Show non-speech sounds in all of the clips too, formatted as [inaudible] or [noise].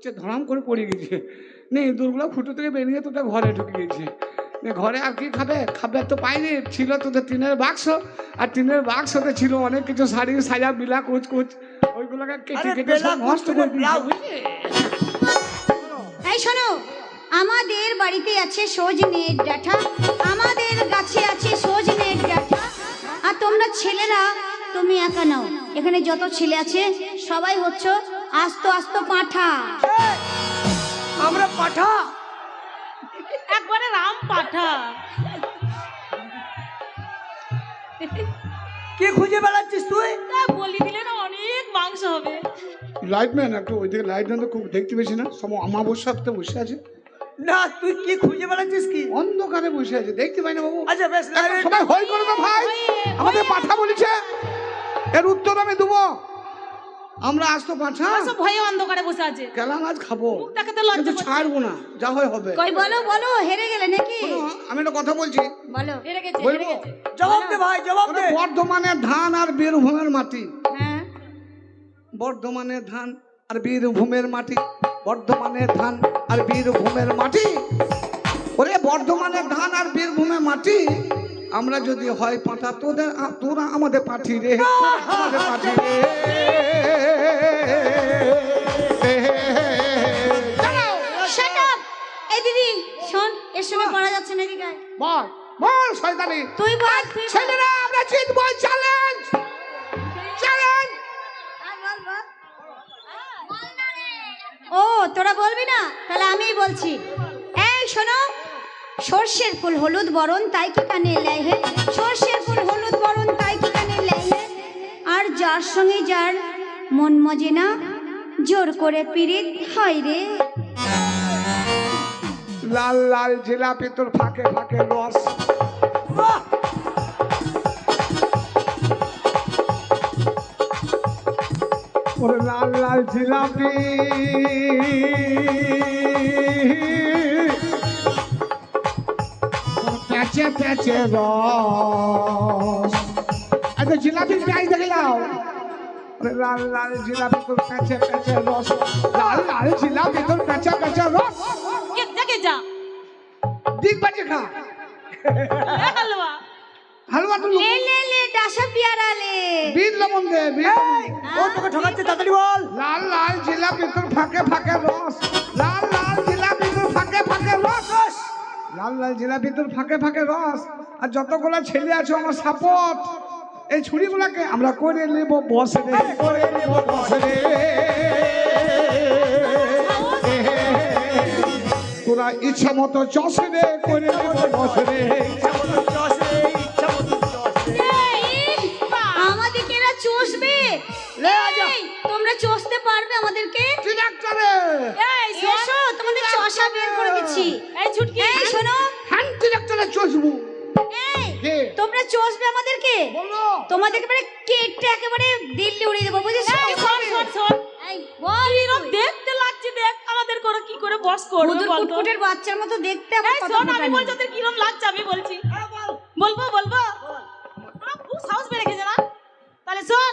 হচ্ছে ধরাম করে পড়ে গেছে। নে ইঁদুরগুলো ফুটো থেকে বেরিয়ে তোদের ঘরে ঢুকে গেছে ঘরে আর কি খাবে? খাবে তো পাইনি ছিল তোদের টিনের বাক্স আর টিনের বাক্সতে ছিল অনেক কিছু শাড়ি সাজা বিলা কুচ কুচ ওইগুলোকে কেটে কেটে সব নষ্ট করে দিয়েছে এই শোনো আমাদের বাড়িতে আছে সজনের ডাঁটা আমাদের গাছে আছে সজনের ডাঁটা। আর তোমরা ছেলেরা তুমি একা নাও। এখানে যত ছেলে আছে সবাই হচ্ছ আস্ত আস্ত পাঁঠা। আমরা পাঠা। একবারে রাম পাঠা। কে খুঁজে বেড়াচ্ছিস তুই? বলি দিলে না অনেক মাংস হবে। লাইটম্যান একটু ওইদিকে লাইটম্যান তো খুব দেখতে পেয়েছি না। সব আমাবস্যাতে বসে আছে। না তুই কি খুঁজে বেড়াচ্ছিস কি? অন্ধকারে বসে আছে দেখতে পাই না বাবু। আচ্ছা বেশ সবাই হই করো তো ভাই। আমাদের পাঠা বলেছে। এর উত্তর আমি দেবো। আমরা আজ তো পাঠা। সব ভয়ে অন্ধকারে বসে আছে। কেলাম আজ খাব। মুখটাকে তো লজ্জা ছাড়বো না যা হয় হবে। কই বলো বলো হেরে গেলে নাকি? আমি একটা কথা বলছি। বলো হেরে গেছে বলব? হেরে গেছে। জবাব দে ভাই জবাব দে। বর্ধমানের ধান আর বীরভূমের মাটি। হ্যাঁ। বর্ধমানের ধান আর বীরভূমের মাটি। বর্ধমানের ধান আর বীরভূমের মাটি। ওরে বর্ধমানের ধান আর বীরভূমের মাটি। আমরা যদি হয় পাঠা তোদের তোরা আমাদের পাঠি রে। আমাদের পাঠি রে। শয়তানি তুই বল ছেলেরা আমরা জিতবো চ্যালেঞ্জ চ্যালেঞ্জ ও তোরা বলবি না? তাহলে আমিই বলছি। এই শোনো সর্ষের ফুল হলুদ বরণ তাই কি কানে এলাই হে সর্ষের ফুল হলুদ বরণ তাই কি কানে এলাই হে আর যার সঙ্গে যার মন মজে না জোর করে পিরিত হয় রে। লাল লাল জিলাপি তোর ফাঁকে ফাঁকে রস! ওরে লাল লাল জিলাপি। প্যাচে প্যাচে রস। আচ্ছা জিলাপি প্রাইস দেখে যাও ওরে লাল লাল জিলাপি তোর প্যাচে প্যাচে রস। লাল লাল জিলাপি তোর প্যাচে প্যাচে রস। দেখে যা। দিক বাজে খা। হালুয়া। হালুয়া তো লে লে লে ডাসা পিয়ারা লে। বিন লবণ দে বিন ও তোকে ঠকাচ্ছে তাড়াতাড়ি বল। লাল লাল জিলাপি তোর ফাঁকে ফাঁকে রস। লাল লাল জিলাপি তোর ফাঁকে ফাঁকে রস। লাল লাল জিলাপি তোর ফাঁকে ফাঁকে রস। আর যতগুলো ছেলে আছে আমার সাপোর্ট এই ছুরিগুলোকে আমরা করে নেব বসে করে নেব বস রে তোরা ইচ্ছা মতো চষে রে করে নেব রে ইচ্ছা মতো চস রে, ইচ্ছা মতো চস রে। আমাদেরকে এরা চষবে তোমরা চষতে পারবে আমাদেরকে? এই শোন তোমাদের চষা বের করে দিচ্ছি। এই ছুটকি এই শোনো হ্যান্ড এই তোমরা চষবে আমাদেরকে? তোমাদেরকে এবারে কেটে একেবারে দিল্লি উড়িয়ে দেবো বুঝেছ? দেখতে লাগছে দেখ আমাদের করে কি করে বস করবে কুটকুটের বাচ্চার মতো দেখতে আবার এই কথা শোন আমি বলছি ওদের কিরম লাগছে আমি বলছি। বলব বলব? খুব সাহস বেড়ে গেছে না? তাহলে শোন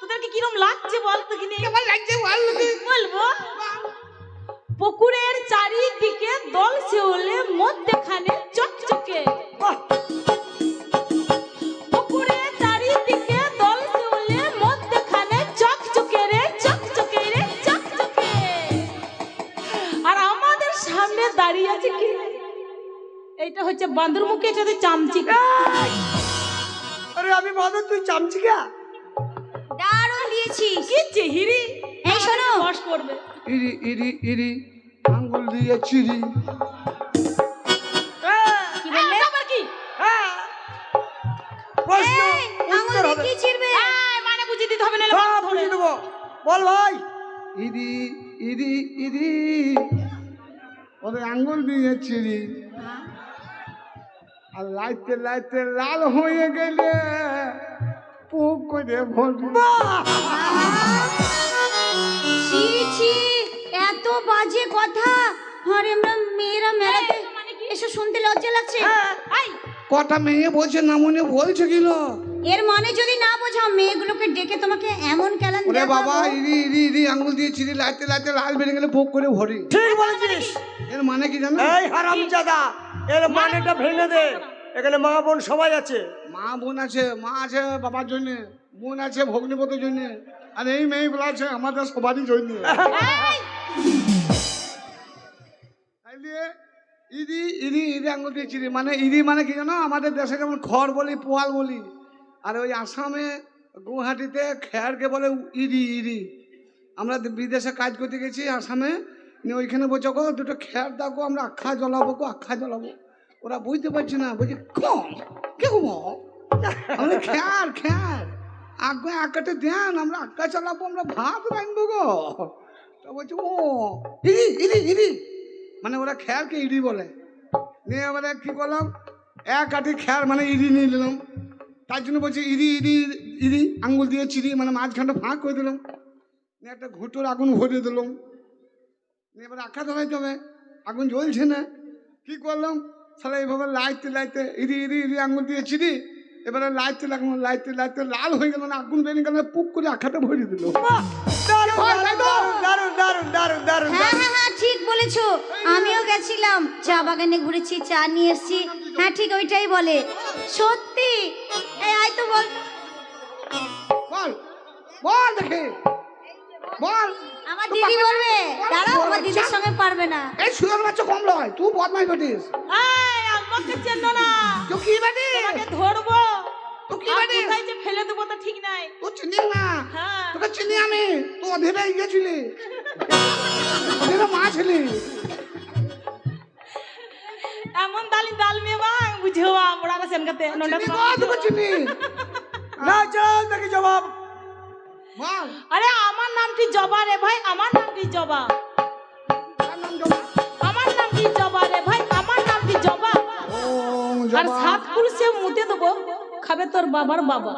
তোদেরকে কিরম লাগছে বল তো কিনে। কেমন লাগছে ভালো বলব। পুকুরের চারিদিকে দল শিউলে মধ্যখানে চকচকে এটা হচ্ছে চামচিকা আরে আমি বাদর তুই চামচিকা। দারুণ দিয়েছিস। কি চেহিরি এই শোনো। বস করবে। ইরি ইরি ইরি আঙ্গুল দিয়ে চিরি। কি বললে? আবার কি? হ্যাঁ। প্রশ্ন উত্তর হবে। কি ছিড়বে মানে বুঝিয়ে দিতে হবে না হ্যাঁ বুঝিয়ে দেবো। বল ভাই। ইরি ইরি ইরি। ওরে আঙ্গুল দিয়ে চিরি। আর লাইতে লাইতে লাল হয়ে গেলে পুক করে ভরবো ছি ছি এত বাজে কথা। আরে আমরা মেয়েরা মেলাতে মানে কি? এসব শুনতে লজ্জা লাগছে। হ্যাঁ এই। কটা মেয়ে বলছে না মনে বলছে গেল এর মানে যদি না বোঝাও মেয়েগুলোকে ডেকে তোমাকে এমন কেলান ওরে বাবা ইরি ইরি ইরি আঙ্গুল দিয়ে চিড়ি লাইতে লাইতে লাল বেরিয়ে গেলে পোক করে ভরি। ঠিক বলেছিস। এর মানে কি জানো? এই হারামজাদা এর মানেটা ভেঙে দে। এখানে মা বোন সবাই আছে। মা বোন আছে মা আছে বাবার জন্য বোন আছে ভগ্নিপতির জন্য আর এই মেয়েগুলো আছে আমাদের সবারই জন্য। [laughs] ইদি ইদি ইদি আঙ্গুল দিয়ে চিড়ি মানে ইদি মানে কি জানো? আমাদের দেশে যেমন খড় বলি পোয়াল বলি আর ওই আসামে গুয়াহাটিতে খেয়ারকে বলে ইদি ইদি আমরা বিদেশে কাজ করতে গেছি আসামে নিয়ে ওইখানে বলছে গো দুটো খেয়ার দাও আমরা আখ্যা জ্বলাবো গো আখ্যা জ্বলাবো। ওরা বুঝতে পারছে না, বলছে, কম কেউ আমরা খেয়ার খেয়ার আগে আঁকাতে দেন আমরা আঁকা চালাবো, আমরা ভাত রাখব গো। তা বলছে, ও ইরি ইরি ইরি মানে ওরা খেয়ারকে ইরি বলে। নিয়ে এবারে কি করলাম? এক আটি খেয়ার মানে ইরি নিয়ে নিলাম। তার জন্য বলছে ইরি ইরি ইরি আঙ্গুল দিয়ে চিরি মানে মাঝখানটা ফাঁক করে দিলাম। নিয়ে একটা ঘুটোর আগুন ভরিয়ে দিলাম। নিয়ে এবার আঁকা ধরাইতে হবে। আগুন জ্বলছে না। কি করলাম? তাহলে এইভাবে লাইতে লাইতে ইরি ইরি ইরি আঙুল দিয়ে চিরি এবারে লাইতে লাগল লাইতে লাইতে লাল হয়ে গেল না আগুন বেরিয়ে গেল পুক করে আখাটা ভরে দিল। হ্যাঁ হ্যাঁ হ্যাঁ ঠিক বলেছ। আমিও গেছিলাম চা বাগানে ঘুরেছি চা নিয়ে এসেছি। হ্যাঁ ঠিক ওইটাই বলে। সত্যি? এই আয় তো বল। বল বল দেখে। বল। আমার দিদি বলবে দাঁড়াও আমার দিদির সঙ্গে পারবে না। এই সুন্দর বাচ্চা কম লয় তুই বদমাই ঘটিস এই, আমাকে চেন না। তুই কি তোমাকে ধরবো। তুই কি যে ফেলে দেবো তো ঠিক নাই। তুই চিনি না। হ্যাঁ। তোকে চিনি আমি। তুই অধীরে গিয়েছিলি। অধীরে মা ছিলি। এমন দালি ডাল মেয়ে বাং বুঝেও আমরা সেনকাতে। নন্ডা তোকে চিনি। না চল দেখি জবাব বল আরে আমার নামটি জবা রে ভাই? আমার নামটি জবা? আমার নামটি জবা রে ভাই? আমার নামটি জবা? আর জবা। সাত পুরুষে মুতে দেবো খাবে তোর বাবার বাবা।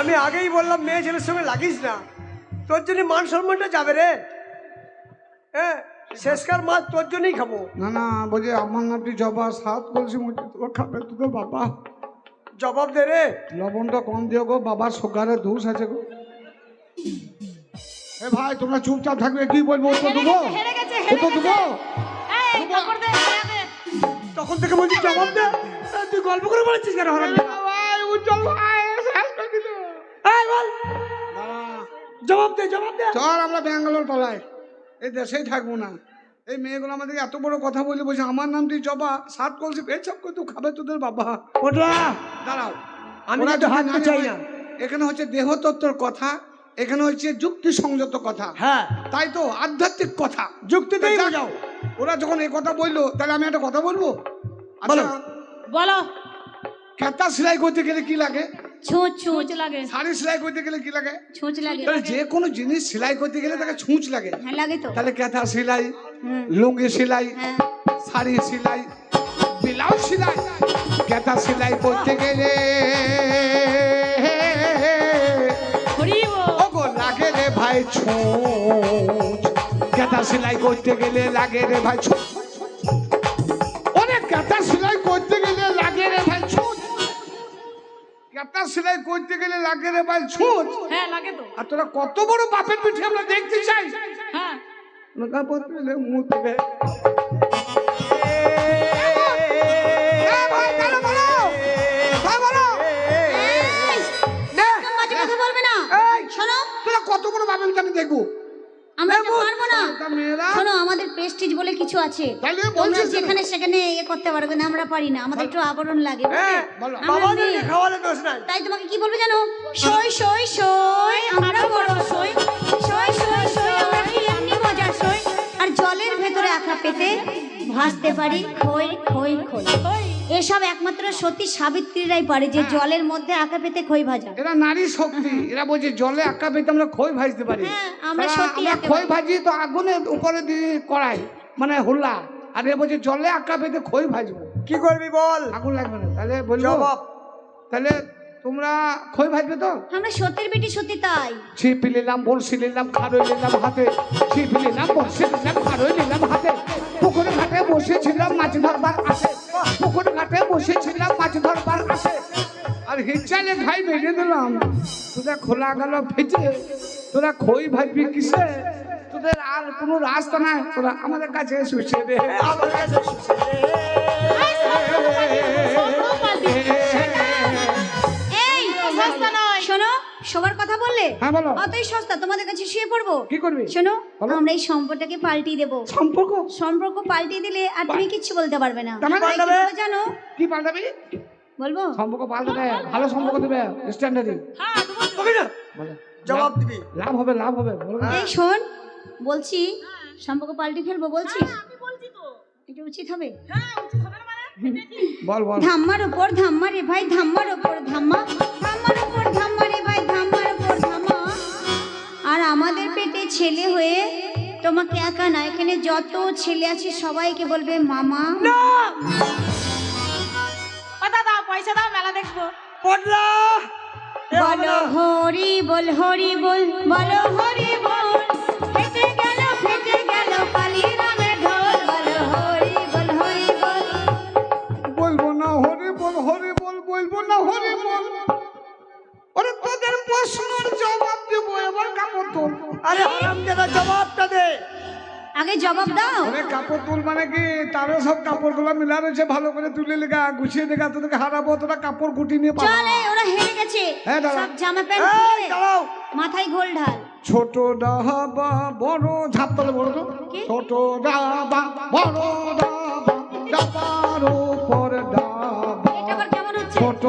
আমি আগেই বললাম মেয়ে ছেলের সঙ্গে লাগিস না। তোর জন্য মান সম্মানটা যাবে রে। হ্যাঁ শেষকার মাছ তোর জন্যই খাব। না না বলছি আমার নামটি জবা? সাত বলছি মুখে তোর খাবে তোকে বাবা। জবাব দে রে। লবণটা কম দিও গো বাবার সুগারের দোষ আছে গো। এ ভাই তোমরা চুপচাপ থাকবে কি বলব হেরে দেবো উত্তর দেবো। তখন থেকে বলছি জবাব দে। তুই গল্প করে বলেছিস কেন হারামজাদা ভাই উজ্জ্বল ভাই শেষ করে দিল। এই বল। জবাব দে জবাব দে। চল আমরা ব্যাঙ্গালোর পালাই। এই দেশেই থাকব না। এই মেয়েগুলো আমাদেরকে এত বড় কথা বলে বলছে আমার নাম তুই জবা সাত কলসি পেছাপ করে তুই খাবে তোদের বাবা। ওটা দাঁড়াও। আমি চাই না। এখানে হচ্ছে দেহতত্ত্বর কথা এখানে হচ্ছে যুক্তি সংযত কথা। হ্যাঁ। তাই তো আধ্যাত্মিক কথা। যুক্তিতেই তা যাক, বোঝাও। ওরা যখন এই কথা বলল তাহলে আমি একটা কথা বলব? আচ্ছা বলো। বলো কেতা সেলাই করতে গেলে কি লাগে? ছুঁচ ছুঁচ ছুঁচ লাগে। শাড়ি সেলাই করতে গেলে কি লাগে? ছুঁচ লাগে। তাহলে যে কোনো জিনিস সেলাই করতে গেলে তাকে ছুঁচ লাগে। হ্যাঁ লাগে তো। তাহলে কেতা সেলাই লুঙ্গি সেলাই হ্যাঁ। শাড়ি সেলাই ব্লাউজ সেলাই কেতা সেলাই করতে গেলে। লাগে রে ভাই ছুঁচ। কেতা সেলাই করতে গেলে লাগে রে ভাই ছুঁচ। অনেক কেতা সেলাই করতে গেলে লাগে রে ভাই ছুঁচ। কেতা সেলাই করতে গেলে লাগে রে ভাই ছুঁচ। হ্যাঁ লাগে তো। আর তোরা কত বড় বাপের পিঠে আমরা দেখতে চাই। হ্যাঁ। নৌকা মুতবে কত বড় আমি দেখব? আমরা পারব না। শোনো আমাদের প্রেস্টিজ বলে কিছু আছে। তোমরা যেখানে সেখানে ইয়ে করতে পারবে না আমরা পারি না। আমাদের একটু আবরণ লাগে? হ্যাঁ তাই তোমাকে কি বলব জানো? সই সই সই আমরা বড় সই আর জলের ভেতরে আঁকা পেতে ভাসতে পারি খই খই খই। এসব একমাত্র সতী সাবিত্রীরাই পারে যে জলের মধ্যে আঁকা পেতে খই ভাজা। এরা নারী শক্তি। এরা বলছে জলে আঁকা পেতে আমরা খই ভাজতে পারি। হ্যাঁ, আমরা সত্যি আমরা খই। ভাজি তো আগুনের উপরে দিয়ে কড়াই মানে হুল্লা। আর এ বলছে জলে আঁকা পেতে খই ভাজবো। কি করবি বল? আগুন লাগবে না। তাহলে বলব জবাব। তাহলে তোমরা খই ভাজবে তো? আমরা সত্যের বেটি সত্যি তাই। ছিপি নিলাম বড়শি নিলাম খাড়ই নিলাম হাতে। ছিপি নিলাম বড়শি নিলাম খাড়ই নিলাম হাতে। পুকুরে ঘাটে বসেছিলাম মাছ ধরবার আসে। পুকুর ঘাটে বসেছিলাম মাছ ধরবার আসে। আর হিচালে ভাই বেরিয়ে দিলাম। তোদের খোলা গেল ফিজে তোরা খই ভাববি কিসে? তোদের আর কোনো রাস্তা নাই। তোরা আমাদের কাছে দে আমার কাছে শোবার হ্যাঁ, বলো। অতই সস্তা তোমাদের কাছে শুয়ে পড়ব? কি করবি? শোনো আমরা এই সম্পর্কটাকে পাল্টিয়ে দেবো। সম্পর্ক? সম্পর্ক পাল্টিয়ে দিলে আর তুমি কিচ্ছু বলতে পারবে না। মানে? জানো? কি পাল্টাবি? বলব? সম্পর্ক পাল্টাবে ভালো সম্পর্ক দেবে স্ট্যান্ডার্ডিং হ্যাঁ না জবাব দিবি। লাভ হবে লাভ হবে এই শোন বলছি সম্পর্ক পাল্টে ফেলব বলছি আমি বলছি তো। এটা উচিত হবে? হ্যাঁ উচিত হবে না মানে? বল বল। ধাম্মার উপর ধাম্মা রে ভাই ধাম্মার উপর ধাম্মা ধাম্মার উপর ধাম্মা। আমাদের পেটে ছেলে হয়ে তোমাকে একা না এখানে যত ছেলে আছে সবাইকে বলবে মামা কথা দাও পয়সা দাও মেলা দেখব। বলো হরি বল হরি বল বলো হরি সব কাপড়গুলো মিলা রয়েছে ভালো করে তুলে লেগা গুছিয়ে দেখা তোদেরকে হারাবো তোরা কাপড় গুটি নিয়ে পাবো চলে ওরা হেরে গেছে। হ্যাঁ। সব জামা প্যান্ট খুলে দাঁড়াও। মাথায় গোল ঢাল। ছোট ডাবা বড় ঝাপ তলে বড় তো? ছোট ডাবা বড় ডাবা ডাবার উপর ডাবা। এটা আবার কেমন হচ্ছে? ছোট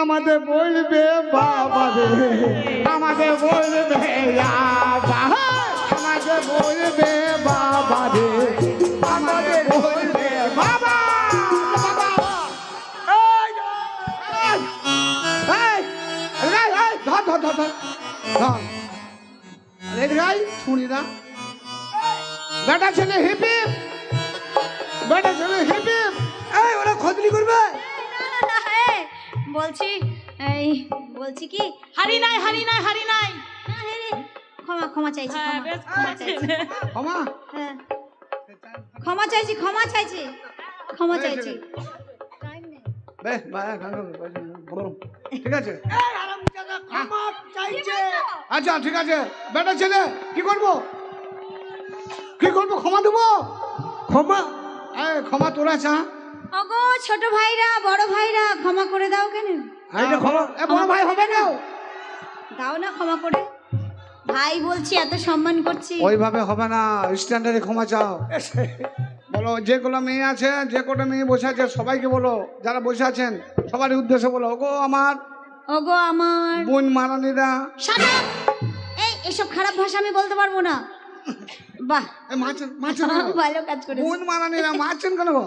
আমাদের বলবে বাবা রে। আমাদের বলবে আমাদের বলবে বাবা রে। আমাদের বলবে বেটা ছেলে হিপি, বেটা ছেলে হিপি। এই, ওরা খদলি করবে? বলছি এই বলছি কি? হারি নাই হারি নাই হারি নাই। না, এই, এই, ক্ষমা ক্ষমা চাইছি হ্যাঁ ক্ষমা, ক্ষমা চাইছি। ক্ষমা? হ্যাঁ। ক্ষমা চাইছি ক্ষমা চাইছি ক্ষমা চাইছি। ঠিক আছে? এই হারাম দাদা ক্ষমা চাইছে। আচ্ছা ঠিক আছে। বেটা ছেলে কি করব? কি করব? ক্ষমা দেবো? ক্ষমা? ক্ষমা তোরা চা। ওগো ছোট ভাইরা বড় ভাইরা ক্ষমা করে দাও কেন? এইটা ক্ষমা এ বড় ভাই হবে না। দাও। না ক্ষমা করে। ভাই বলছি এত সম্মান করছি। ওইভাবে হবে না স্ট্যান্ডার্ডে ক্ষমা চাও। বলো যেগুলো মেয়ে আছে যে কটা মেয়ে বসে আছে সবাইকে বলো যারা বসে আছেন সবারই উদ্দেশ্যে বলো ওগো আমার ওগো আমার বোন মারানিরা! এই এসব খারাপ ভাষা আমি বলতে পারব না। বাহ। মাছেন মাছেন ভালো কাজ করেছ বোন মারানিরা মারছেন কেন গো?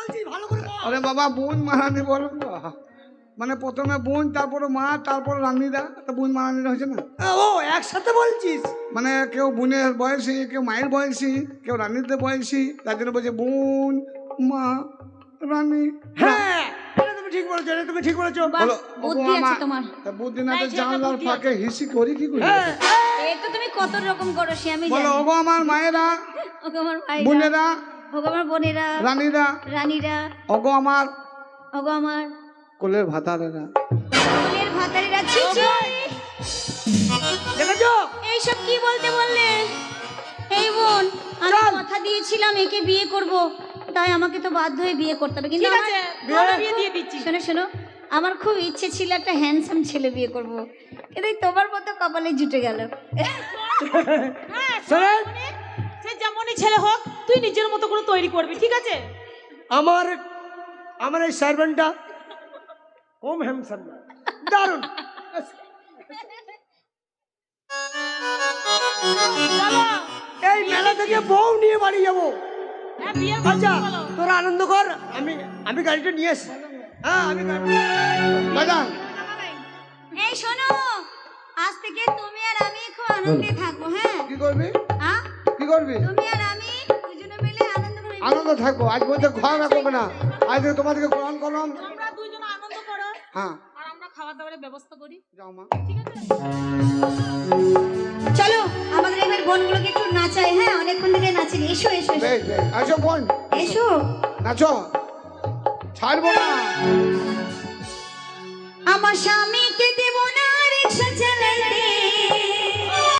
আরে বলছিস ভালো করে আরে বাবা বোন মারানি বলো তো। মানে প্রথমে বোন তারপরে মা তারপর রান্নিরা তো বোন মারানিরা হয়েছে না? ও একসাথে বলছিস? মানে কেউ বোনের বয়সী কেউ মায়ের বয়সী কেউ রানীদের বয়সী তার জন্য বলছে বোন মা রানী হ্যাঁ তুমি ঠিক বলেছ এটা তুমি ঠিক বলেছ। বলো, বুদ্ধি আছে তোমার। বুদ্ধি না তো এই জানলার ফাঁকে হিসি করি কি করি? হ্যাঁ। এই তো তুমি কত রকম করো সে আমি বলো ওগো আমার মায়েরা ওগো আমার ভাই বোনেরা ওগো আমার বোনেরা রানীরা রানীরা ওগো আমার ওগো আমার। কোলের ভাতারেরা। বোনের ভাতারিরা ছি ছি। দেখেছ? এইসব কি বলতে বললে? এই বোন আমি। কথা দিয়েছিলাম একে বিয়ে করব। তাই আমাকে তো বাধ্য হয়ে বিয়ে করতে হবে। কিন্তু আমার- বিয়ে দিয়ে দিচ্ছি। শোনো শোনো আমার খুব ইচ্ছে ছিল একটা হ্যান্ডসাম ছেলে বিয়ে করব। কিন্তু তোমার মতো কপালে জুটে গেল। হ্যাঁ সে যেমনই ছেলে হোক তুই নিজের মতো করে তৈরি করবি ঠিক আছে? আমার আমার এই সার্ভেন্টটা কম হ্যামসাম না দারুণ। এই মেলা থেকে বউ নিয়ে বাড়ি যাব। আচ্ছা তোরা আনন্দ কর আমি আমি গাড়িটা নিয়ে আসি। হ্যাঁ আমি বাজান। এই শোনো আস্তে থেকে তুমি আর আমি খুব আনন্দে থাকব হ্যাঁ? কি করবি? হ্যাঁ কি করবি? তুমি আর আমি আনন্দ থাকব। আজ বলতে ঘর রাখব না। আজ তোমাদেরকে গ্রহণ করলাম। হ্যাঁ। আর আমরা খাবার দাবারের ব্যবস্থা করি। যাও মা। ঠিক আছে? চলো আমাদের এবার বোনগুলোকে একটু নাচাই। হ্যাঁ অনেকক্ষণ থেকে নাচিনি। এসো এসো এসো। বেশ বেশ। আসো বোন। এসো। নাচো। ছাড়বো না। আমার স্বামী